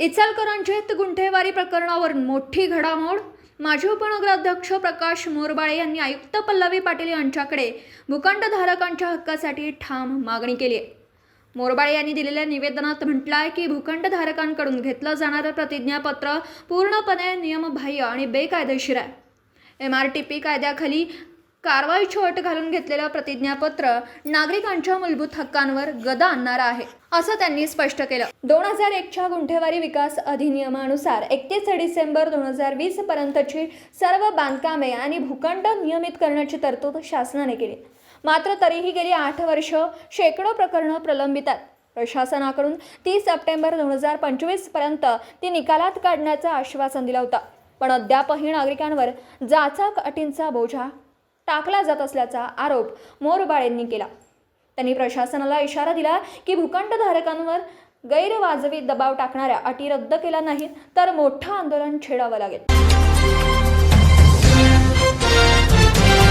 इचलकरंजीत गुंठेवारी प्रकरणावरून मोठी घडामोड. माजी उपनगराध्यक्ष प्रकाश मोरबाळे यांनी आयुक्त पल्लवी पाटील यांच्याकडे भूखंडधारकांच्या हक्कासाठी ठाम मागणी केली आहे. मोरबाळे यांनी दिलेल्या निवेदनात म्हटलं आहे की भूखंडधारकांकडून घेतलं जाणारं प्रतिज्ञापत्र पूर्णपणे नियमबाह्य आणि बेकायदेशीर आहे. एम आर टी पी कायद्याखाली कारवाईची अट घालून घेतलेलं प्रतिज्ञापत्र नागरिकांच्या मूलभूत हक्कांवर गदा आणणार आहे असं त्यांनी स्पष्ट केलं. दोन हजार एकच्या गुंठेवारी विकास अधिनियमानुसार एकतीस डिसेंबर दोन हजार वीस पर्यंतची सर्व बांधकामे आणि भूखंड नियमित करण्याची तरतूद शासनाने केली. मात्र तरीही गेली आठ वर्ष शेकडो प्रकरणं प्रलंबित आहेत. प्रशासनाकडून तीस सप्टेंबर दोन हजार पंचवीसपर्यंत ती निकालात काढण्याचं आश्वासन दिलं होतं. पण अद्यापही नागरिकांवर जाचक अटींचा बोजा टाकला जात असल्याचा आरोप मोरबाळेंनी केला. त्यांनी प्रशासनाला इशारा दिला की भूखंडधारकांवर गैरवाजवी दबाव टाकणाऱ्या अटी रद्द केल्या नाहीत तर मोठं आंदोलन छेडावं लागेल.